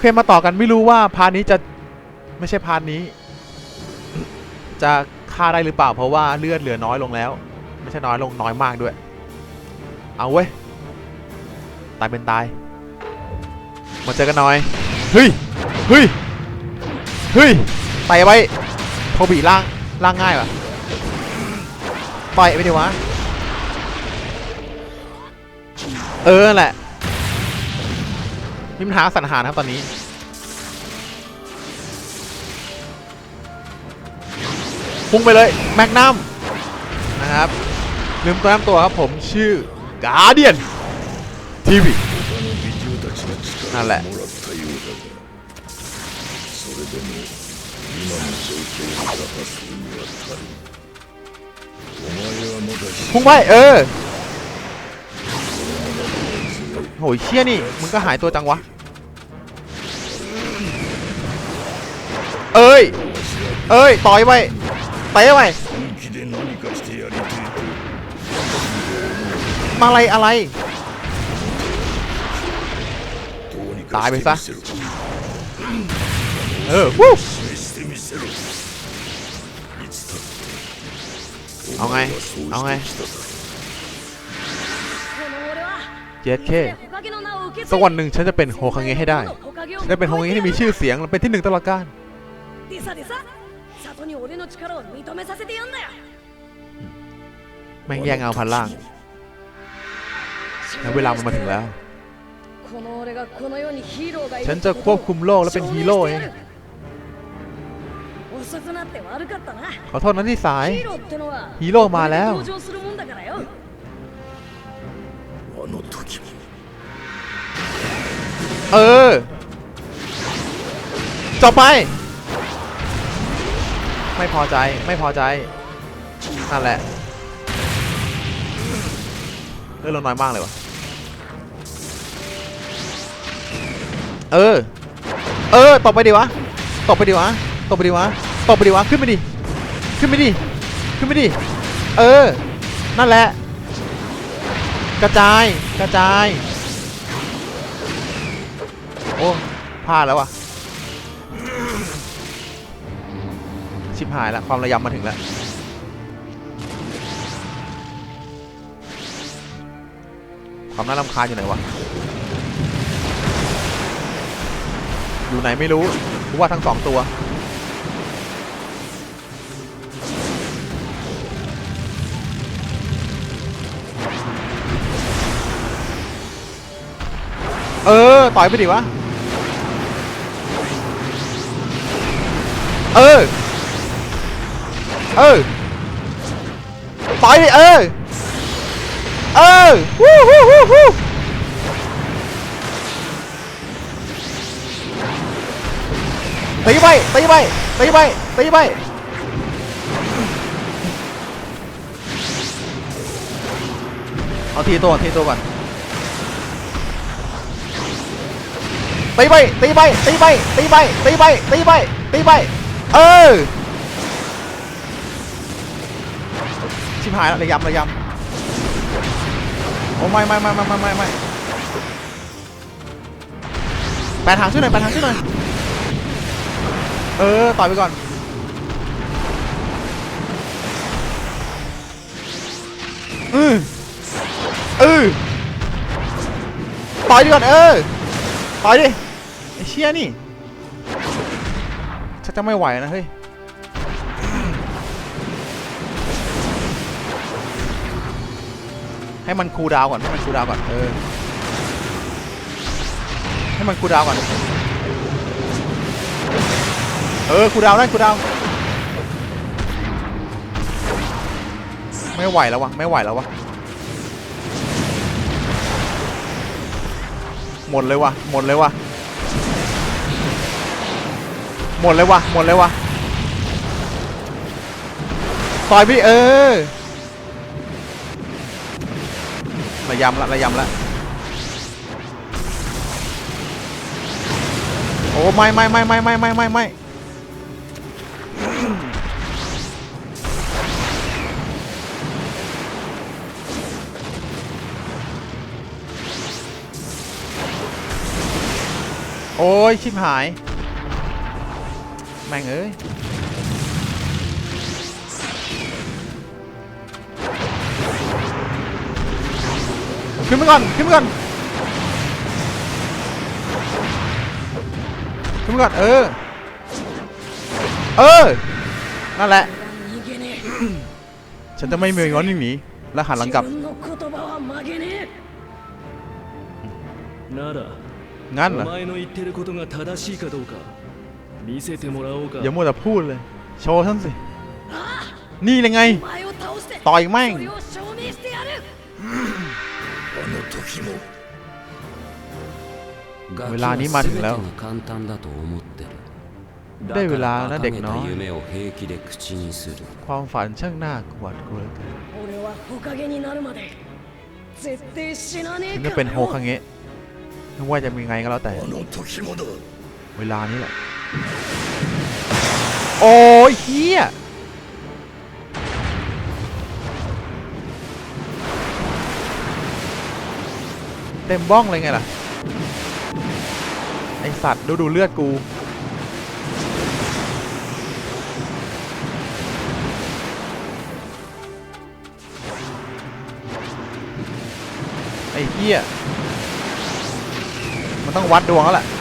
โอเคมาต่อกันไม่รู้ว่าพาร์ทนี้จะไม่ใช่พาร์ทนี้ จะฆ่าได้หรือเปล่าเพราะว่าเลือดเหลือน้อยลงแล้ว ไม่ใช่น้อยลงน้อยมากด้วย เอาเว้ยตายเป็นตายมาเจอกันหน่อยเฮ้ยเฮ้ยเฮ้ยไปไว้โทบีล่างล่างง่ายปะต่อยไปดิวะเออแหละ พิปัญาสันหานครับตอนนี้ พุ่งไปเลย แมกนัมนะครับ ลืมตัวตัวครับผมชื่อ Guardian TV นั่นแหละพุ่งไปเออ โหยเชี่ยนี่ มึงก็หายตัวจังวะ เอ้ย เอ้ย ต่อยไว้เตะไว้มาอะไรอะไร ตายไปซะ เออวู้เอาไง เอาไงเจ็ดเค สักวันหนึ่งฉันจะเป็นโฮคาเงะให้ได้ฉันจะเป็นโฮคาเงะที่มีชื่อเสียงและเป็นที่หนึ่งตลอดกาลแม่งแย่งเอาพันล่างแล้วเวลามันมาถึงแล้ว ฉันจะควบคุมโลกและเป็นฮีโร่เองขอโทษนะที่สาย ฮีโร่มาแล้ว เออจบไป ไม่พอใจไม่พอใจนั่นแหละเลือดเราน้อยมากเลยวะเออ เออตบไปดิวะตบไปดิวะตบไปดิวะตบไปดิวะขึ้นไปดิขึ้นไปดิขึ้นไปดิเออ นั่นแหละ กระจายกระจาย โอ้พลาดแล้วว่ะชิบหายแล้วความระยำมาถึงแล้วความน่ารำคาญอยู่ไหนวะ อยู่ไหนไม่รู้รู้ว่าทั้งสองตัว เออ ต่อยไปดิวะ เออ เออ ต่อยดิเออ เออวู้วู้วู้วู้ตีไปตีไปตีไปตีไปเอาทีตัวทีตัวก่อนตีไปตีไปตีไปตีไปตีไปตีไปตีไป เออ ชิบหายแล้วระยำระยำโอ้ไม่ไม่ไม่ไม่ไม่ไม่ไม่แปดทางช่วยหน่อยแปดทางช่วยหน่อย เออ ต่อยไปก่อนเออเออต่อยดีก่อนเออ ต่อยดิไอ้เชี่ยนี่ จะไม่ไหวนะเฮ้ยให้มันคูดาวก่อนให้มันคูดาวก่อนเออให้มันคูดาวก่อนเออคูดาวน์ได้คูดาวไม่ไหวแล้ววะไม่ไหวแล้ววะหมดเลยวะหมดเลยวะ หมดเลยวะหมดเลยวะต่อยพี่เออระยำละระยำละโอ้ไม่ไม่ไม่ไม่ไม่ไม่ไม่ไม่โอ้ยชิบหาย แม่งเอ้ยขึ้นไปก่อนขึ้นไปก่อนขึ้นไปก่อนเออ เออ นั่นแหละ ฉันจะไม่เมีวันหนีและหันหลังกลับงั้นเหรอ อย่ามัวแต่พูดเลย โชว์ท่านสิ นี่เลยไง ต่อยแม่งเวลานี้มาถึงแล้ว ได้เวลานะเด็กน้อย ความฝันช่างน่ากลัวกลัวถึงจะเป็นโฮคังเงะไม่ว่าจะมีไงก็แล้วแต่ เวลานี้แหละ โอ้ยเฮียเต็มบ้องเลยไงล่ะ ไอสัตว์ดูดูเลือดกู ไอเฮียมันต้องวัดดวงแล้วแหละ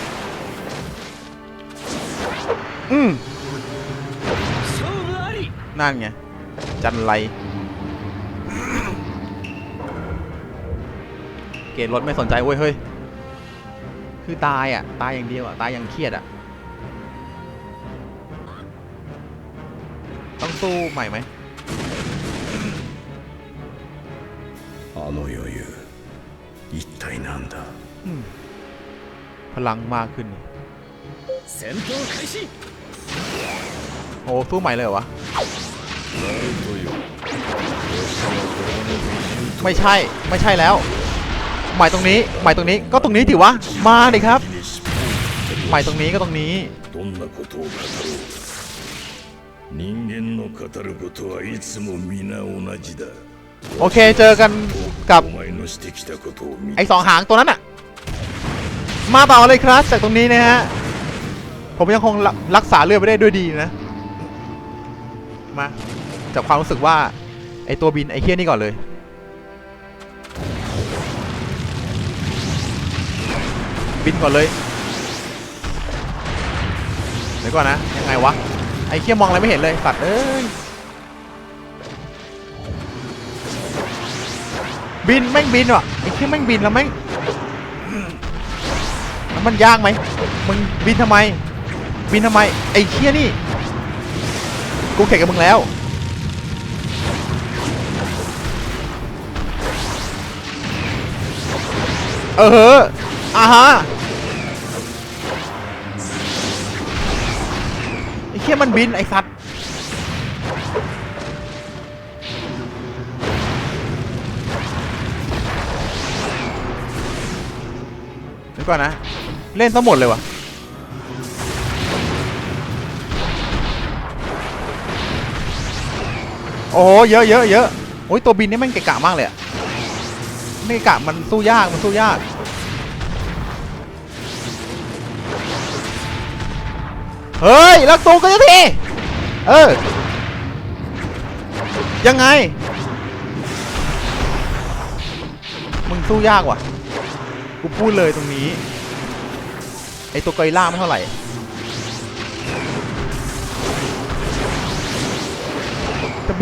อืม 勝負あり นั่นไง จันไร เกรดรถไม่สนใจเว้ย เฮ้ย คือตายอ่ะ ตายอย่างเดียวอ่ะ ตายอย่างเครียดอ่ะ ต้องสู้ใหม่ไหม あの余裕一体なんだ พลังมากขึ้น 戦闘開始 โอ้สู้ใหม่เลยเหรอวะ ナルトよไม่ใช่ ไม่ใช่แล้ว หมายตรงนี้ หมายตรงนี้ ก็ตรงนี้ถือวะ มาดิครับ にし หมายตรงนี้ก็ตรงนี้ どんなことを語ろう人間の語ることはいつも皆同じだ โอเค เจอกันกับ お前のしてきたことを見 ไอ้สองหางตัวนั้นอะมาต่อเลยครับ จากตรงนี้นะฮะ ผมยังคงรักรักษาเลือดไปได้ด้วยดีนะ มาจากความรู้สึกว่า ไอตัวบินไอเคี้ยนี่ก่อนเลย บินก่อนเลยเดี๋ยวก่อนนะ ยังไงวะ ไอเคี้ยมองอะไรไม่เห็นเลยสัตว์เอ้ยบินแม่งบินว่ะไอ้เคี้ยแม่งบินแล้วแม่งแล้วมันยากไหมมึงบินทำไม บินทำไม ไอ้เคี้ยนี่ กูแข่งกับมึงแล้ว เอออ่าฮะไอ้เคี้ยมันบิน ไอ้สัตว์เดี๋ยวก่อนนะ เล่นซะหมดเลยวะ โอ้เยอะเยอะเยอะโอ้ยตัวบินนี่แม่งเกะกะมากเลยอะไม่เกะกะมันสู้ยากมันสู้ยากเฮ้ยลักตูกันทีเออยังไง มึงสู้ยากว่ะ กูพูดเลยตรงนี้ ไอตัวกอริลล่าไม่เท่าไหร่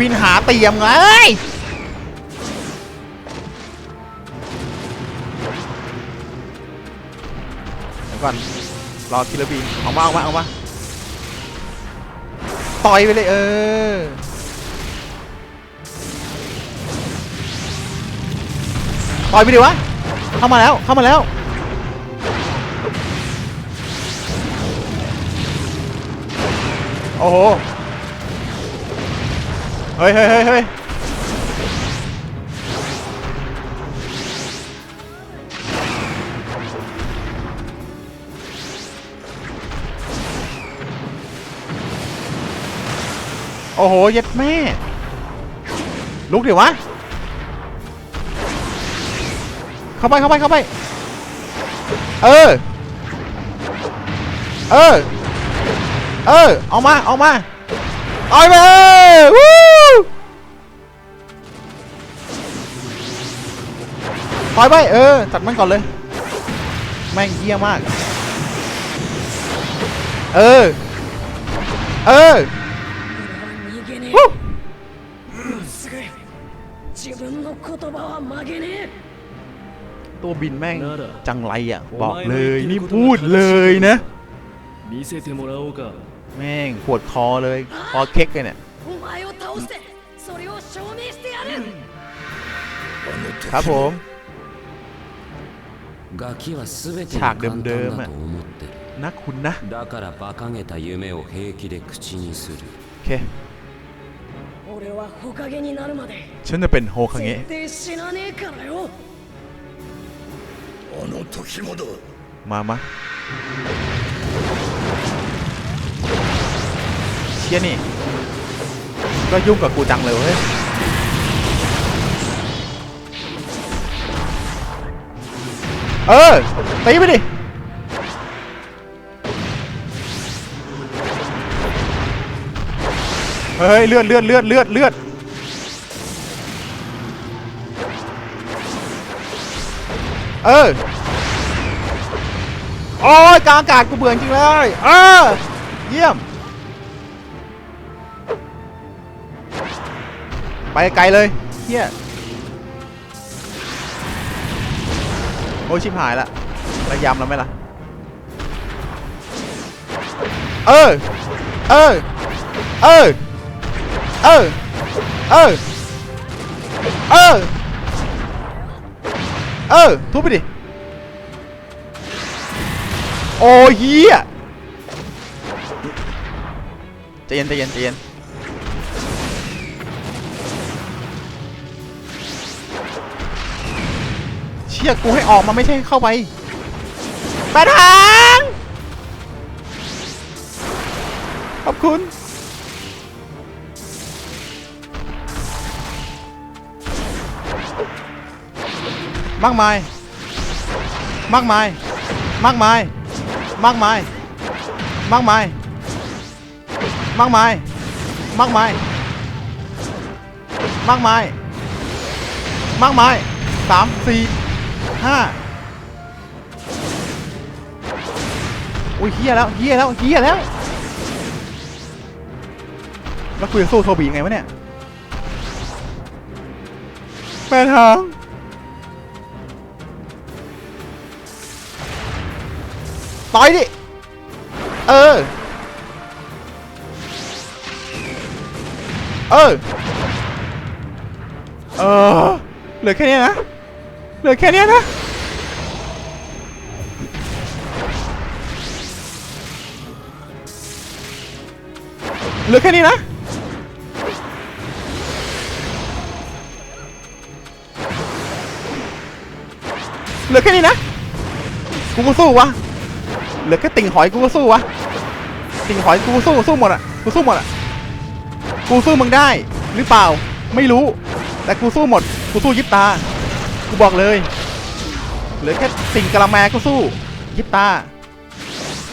บินหาเตียมไงเดี๋ยวก่อนรอทีละบีเอามาเอามาเอามาต่อยไปเลยเออต่อยไปดิวะเข้ามาแล้วเข้ามาแล้วโอ้โห เฮ้ยเฮ้ยเฮ้ยเฮ้โอ้โห เย็ดแม่ ลุกดิวะ เข้าไป เข้าไป เข้าไป เออ เออ เออเอามาเอามา ต่อยไปเออวู้ต่อยไป เออ จัดมันก่อนเลย แม่งเยี่ยมาก เออ เออ 俺は逃げね วู้ えもうすぐ自分の言葉は曲げねえ ตัวบินแม่ง なら จังไรอ่ะ โอ้ บอก ไม่ เลย ไม่ นี่ คิดว่า พูด มัน เลยนะ 見せてもらおうか แม่งปวดคอเลยคอเค็กเลยเนี่ยครับผมฉากเดิมๆอะนะคุณนะโอเคฉันจะเป็นโฮคาเงะมามะ ชี่ยนี่ ก็ยุ่งกับกูจังเลยเว้ยเออตีไปดิเฮ้ยเลือดเลือดเลือดเลือดเลือดเออโอ้ยกลางอากาศกูเบื่อจริงเลยเออเยี่ยม ไปไกลเลยเฮียโอ้ชิบหายละระยำแล้วไหมล่ะ เออ เออ เออ เออ เออ เออ เออ ทุบไปดิ โอ้ยเหี้ยใจเย็นใจเย็นใจเย็น ยกูให้ออกมาไม่ใช่เข้าไปไปทางขอบคุณ มากมาย มากมาย มากมาย มากมาย มากมาย มากมาย มากมาย มากมาย มากมายสามสี่ ห้าอุ้ยเฮียแล้วเฮียแล้วเฮียแล้ว แล้วคุยจะสู้โทบียังไงวะเนี่ยแปดทางต่อยดิ เออ เออ เออ เหลือแค่นี้นะ เหลือแค่นี้นะ เหลือแค่นี้นะ เหลือแค่นี้นะ กูก็สู้วะ เหลือแค่ติ่งหอยกูก็สู้วะ ติ่งหอยกูก็สู้สู้หมดอะ กูสู้หมดอะ กูสู้มึงได้ หรือเปล่า ไม่รู้ แต่กูสู้หมด กูสู้ยิบตา กูบอกเลย เหลือแค่สิ่งกระแมก็สู้ ยิบตา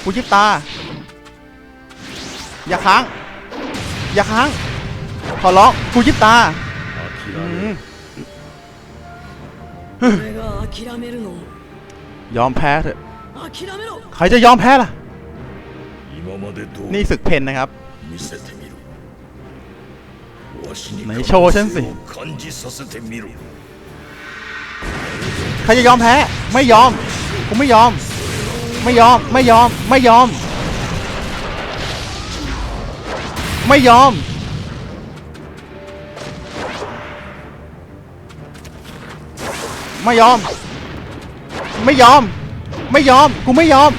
กูยิบตา อย่าค้าง อย่าค้าง ขอร้อง กูยิบตาอยอมแพ้เถอะ ใครจะยอมแพ้ล่ะ นี่ศึกเพนนะครับ ไหนโชว์ฉันสิ ใครจะยอมแพ้ไม่ยอมผมไม่ยอม ไม่ยอมไม่ยอมไม่ยอม ไม่ยอม ไม่ยอม ไม่ยอม ไม่ยอม กูไม่ยอม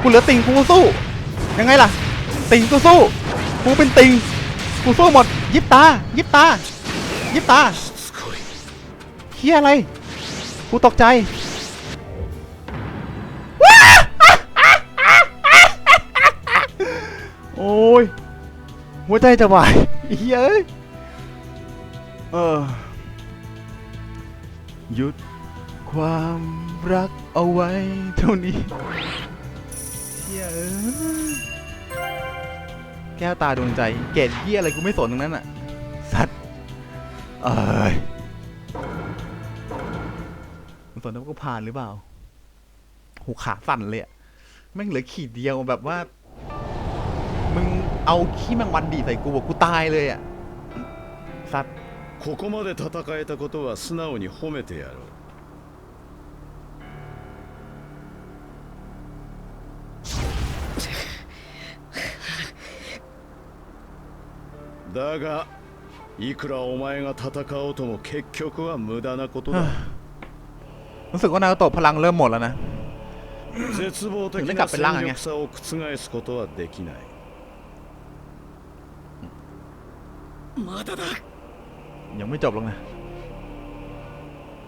กูเหลือติงกูสู้ ยังไงล่ะ ติงกูสู้ กูเป็นติง กูสู้หมด ยิบตา ยิบตา ยิบตาเฮียอะไร กูตกใจโอ้ยหัวใจจะวายเฮียเอ้ยเออหยุดความรักเอาไว้เท่านี้เหี้ยเอ้ยแก้วตาดวงใจ เกรดเหี้ยอะไรกูไม่สนตรงนั้นอะ สัตว์เอ้ย สนว่ากูผ่านหรือเปล่า หูขาสั่นเลยอะแม่งเหลือขีดเดียวแบบว่า มึงเอาขี้แมงวันดีดใส่กูบอกกูตายเลยอ่ะ สัตว์ ここまで戦えたことは素直に褒めてやろうだがいくらお前が戦おうとも結局は無駄なことだ รู้สึกว่านารูโตะพลังเริ่มหมดแล้วนะ 絶望的なんなかペランが戦力差を覆すことはできないまだだ ยังไม่จบหรอกนะ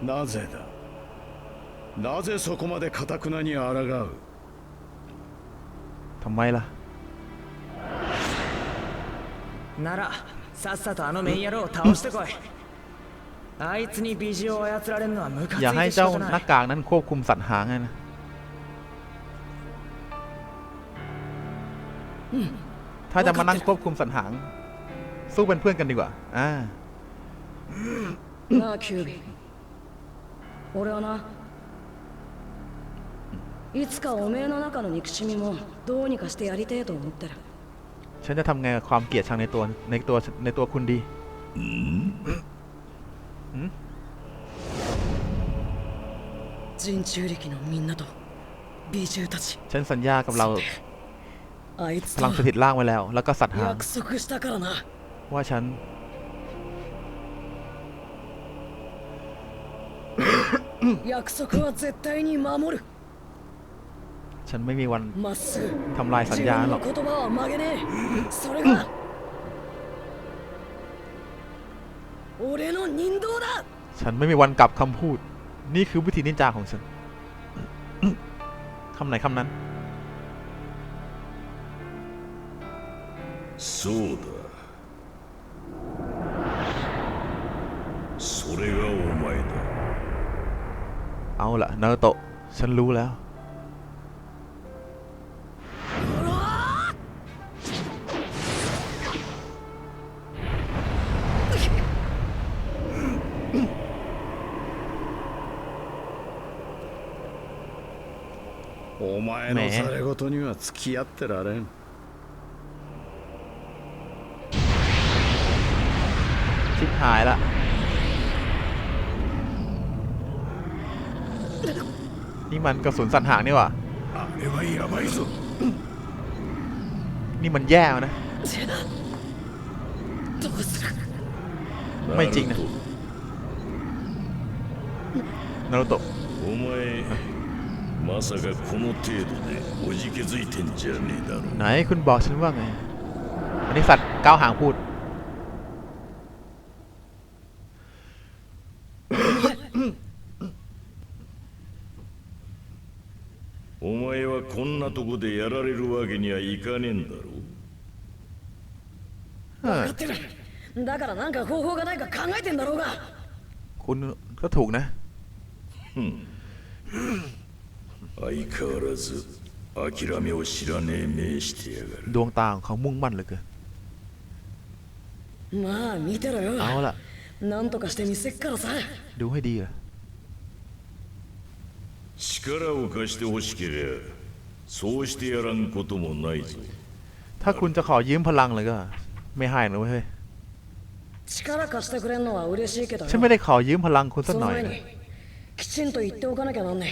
なぜだなぜそこまでかたくなに抗う ทำไมล่ะ ならさっさとあのメイン野郎を倒してこい あいつに美女を操られるのはムカつい อย่าให้ て仕 เจ้า 方 ห な น้าย กากนั้นควบคุมสัตว์หางไงนะ ถ้าจะมานั่งควบคุมสัตว์หาง สู้เป็นเพื่อนกันดีกว่า อ่า なあキュービ俺はないつかおめえの中の憎しみもどうにかしてやりてえと思ってる ฉันจะทำไงกับความเกลียดชังในตัวในตัวในตัวคุณดี 人中力のみんなと美獣たち ฉันสัญญากับเรา あいつ พ と ลังสถิตล่างไว้แล้ว แล้วก็สัตว์หาง 約束したからな ว่าฉัน 約束は絶対に守る ฉันไม่มีวัน まっすぐ ทำลายสัญ 自 ญา 分 หร の อก 言葉は曲げねえそれが ฉันไม่มีวันกลับคำพูด นี่คือวิธีนินจาของฉัน คำไหนคำนั้น そうだそれがお前だ เอาละนารูโตะฉันรู้แล้ว お前のねえざれ言には付き合ってられん ชิบหายละ นี่มันกระสุนสันหางนี่หว่า あれはやばいぞ นี่มันแย่นะ どうする ไม่จริงนะ นารูโตะ お前 まさかこの程度でおじけづいてんじゃねえだろ ไหนคุณบอกฉันว่าไง อันนี้สัตว์ก้าวหางพูด お前はこんなとこでやられるわけにはいかねえんだろเออ 分かってるだからなんか方法がないか考えてんだろうが คุณก็ถูกนะ 相変わらず諦めを知らねえ目してやがる ดวงตาของเขามุ่งมั่นเหลือเกิน まあ見てろよ เอาละ なんとかしてみせっからさ ดูให้ดีล่ะ 力を貸してほしけりゃそうしてやらんこともないぞ ถ้าคุณจะขอยืมพลังเลยก็ ไม่ให้นะเว้ยเฮ้ย 力貸してくれんのは嬉しいけどよ ฉันไม่ได้ขอยืมพลังคุณสัก そ ห の น่อย 前 นะ にきちんと言っておかなきゃなんね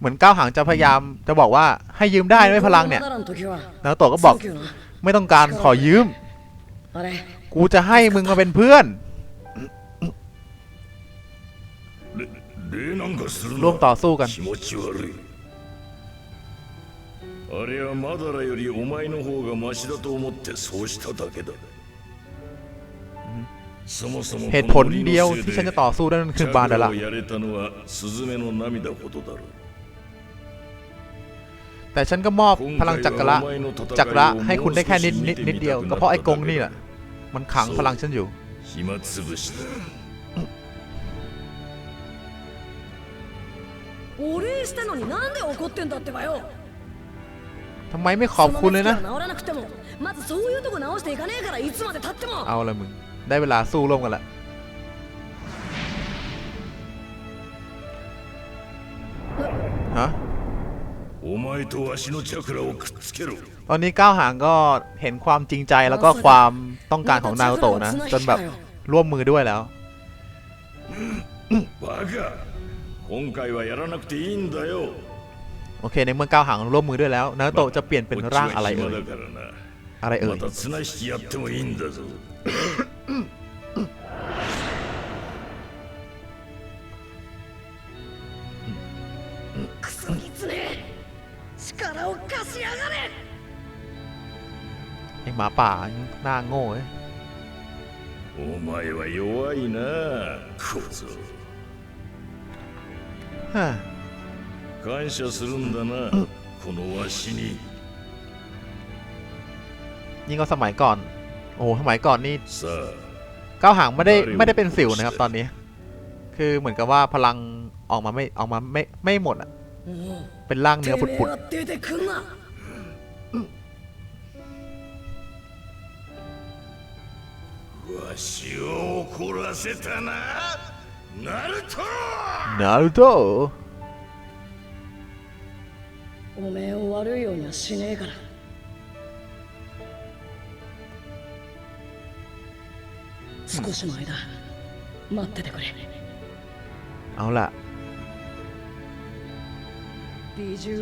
เหมือนก้าวหางจะพยายามจะบอกว่าให้ยืมได้ไหมพลังเนี่ย マダラの時は นารูโตะก็บอก サンキューな ไม่ต้องการขอยืม あれ กูจะให้มึงมาเป็นเพื่อน 礼なんかする ร่วมต่อสู้กัน 気持ち悪いあれはマダラよりお前の方がマシだと思ってそうしただけだそもそも เหตุผลเดียวที่ฉันจะต่อสู้นั่นคือบาดาระ แต่ฉันก็มอบพลังจักระจักระให้คุณได้แค่นิดนิดนิดเดียว ก็เพราะไอ้กงนี่แหละ มันขังพลังฉันอยู่ 暇つぶしだ お礼したのになんで怒ってんだってばよ ทำไมไม่ขอบคุณเลยนะ その目つきは治らなくてもまずそういうとこ直していかねえからいつまで経っても เอาละมึง ได้เวลาสู้ร่วมกันละฮะ ตอนนี้ก้าวหางก็เห็นความจริงใจแล้วก็ความต้องการของนาโตะนะ จนแบบร่วมมือด้วยแล้วโอเคในเมื่อก้าวหางร่วมมือด้วยแล้วนาโตะจะเปลี่ยนเป็นร่างอะไรเอ่ยอะไรเอ่ย ไอหมาป่าหน้าโง่เอ้ย お前は弱いな小僧 ฮ่า 感謝するんだなこのわしに ยิ่งก็สมัยก่อน โอ้โหสมัยก่อนนี่ さあ ก้าวหางไม่ได้ไม่ได้เป็นสิวนะครับ ตอนนี้ คือเหมือนกับว่าพลังออกมาไม่ออกมาไม่ไม่หมดอ่ะ もう เป็นร่างเนื้อ てめえ ปุด は出てくんな わしを怒らせたな。ナルト！ナルト？おめえを悪いようにはしねえから。少しの間待っててくれ。あら。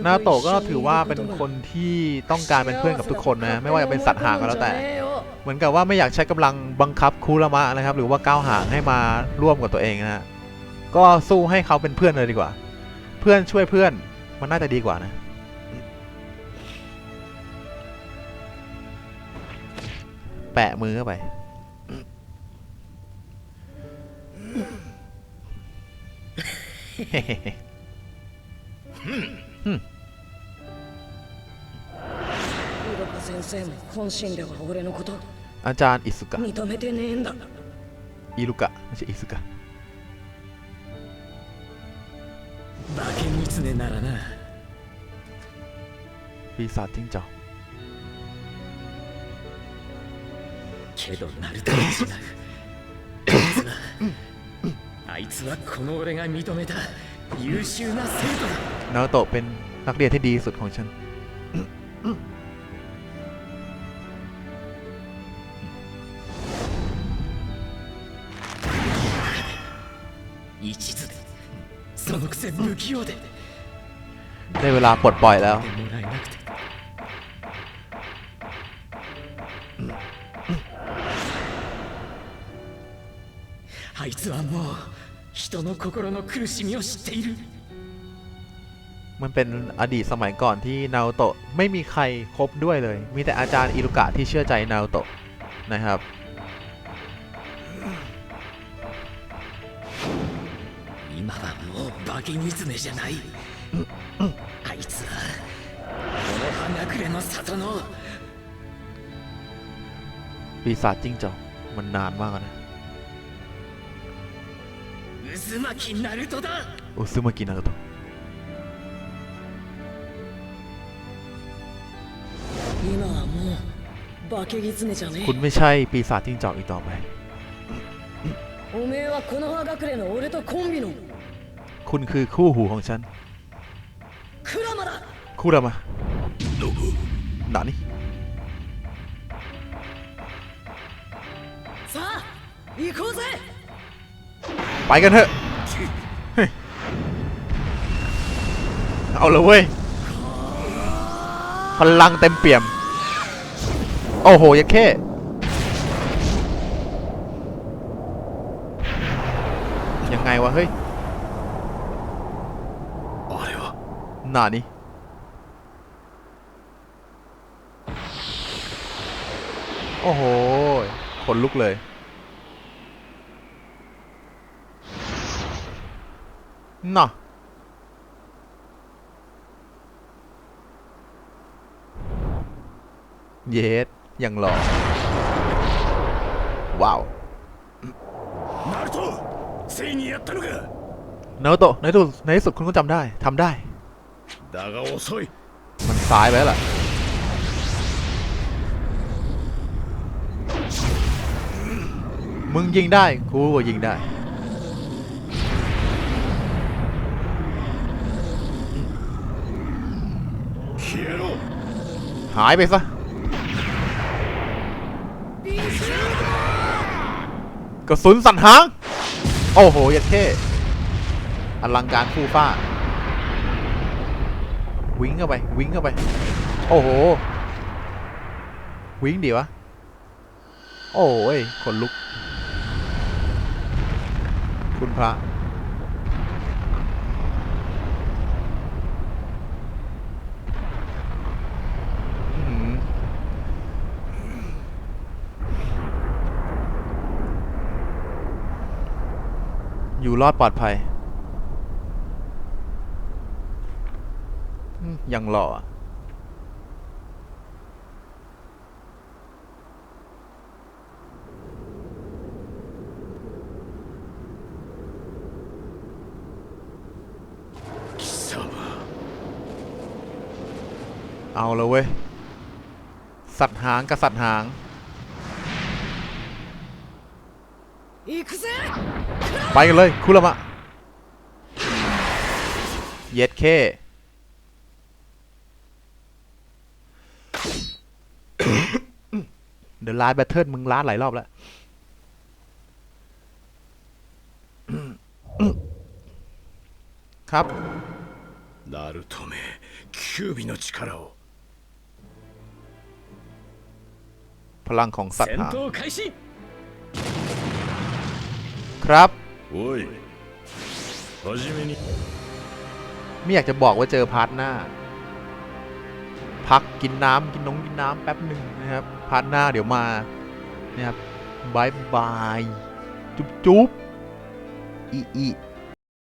นาโตก็ถือว่าเป็นคนที่ต้องการเป็นเพื่อนกับทุกคนนะ ไม่ว่าจะเป็นสัตว์หางก็แล้วแต่ เหมือนกับว่าไม่อยากใช้กำลังบังคับคูรามะนะครับ หรือว่าก้าวหางให้มาร่วมกับตัวเองนะ ก็สู้ให้เขาเป็นเพื่อนเลยดีกว่า เพื่อนช่วยเพื่อนมันน่าจะดีกว่านะแปะมือเข้าไป เฮ้ 生も本心では俺のこと อาจารย์อิสุกะ 認めてねえんだ อิรุกะไม่ใช่อิสุกะ 化け狐ならな ปีศาจจิ้งจอก けどナルトは違うあいつはあいつはこの俺が認めた優秀な生徒だ นาโตะเป็นนักเรียนที่ดีที่สุดของฉัน 一途でそのくせ不器用で ได้เวลาปลดปล่อยแล้ว でもらえなくてあいつはもう人の心の苦しみを知っている มันเป็นอดีตสมัยก่อนที่นาโตะไม่มีใครคบด้วยเลย มีแต่อาจารย์อิรุกะที่เชื่อใจนาโตะนะครับ もう化け狐じゃないあいつはこの葉隠れの里の ปีศาจจิ้งจอกมันนานมากแล้วนะ 渦巻きナルトだ อุซึมากินาโตะ 今はもう化け狐じゃね คุณไม่ใช่ปีศาจจิ้งจอกอีกต่อไป えおめえはこの葉隠れの俺とコンビの คุณคือคู่หูของฉันคุรามาหนานี่ไปกันเถอะ เอาเลยเว้ย พลังเต็มเปี่ยม โอ้โหยัดแค่ยังไงวะ เฮ้ย นานี้โอ้โหขนลุกเลยน่ะเยสยังหล่อว้าวนารุโตะในที่สุดในที่สุดคุณก็จำได้ทำได้ だが遅い มันสายไปแล้วล่ะ มึงยิงได้ กูก็ยิงได้ 消えろ หายไปซะ กระสุนสันหาง โอ้โหยัดเท่อลังการคู่ฟ้า วิ่งเข้าไป วิ่งเข้าไป โอ้โห วิ่งดีวะ โอ้ยขนลุก คุณพระ อยู่รอดปลอดภัยอืม ยังหล่อเอาแล้วเว้ย สัตว์หางกับสัตว์หางไปกันเลยคุณละมะเย็ดเค เดี๋ยวลาดแบทเทิลมึงลาดหลายรอบแล้วครับนารุโตเมะคิวบิโนะชิคาระพลังของสัตว์หาครับโอ้ยไม่อยากจะบอกว่าเจอพาร์ทหน้า พักกินน้ำกินนงกินน้ำแป๊บหนึ่งนะครับพาร์ทหน้าเดี๋ยวมานะครับบายบาย จุ๊บจุ๊บอีอี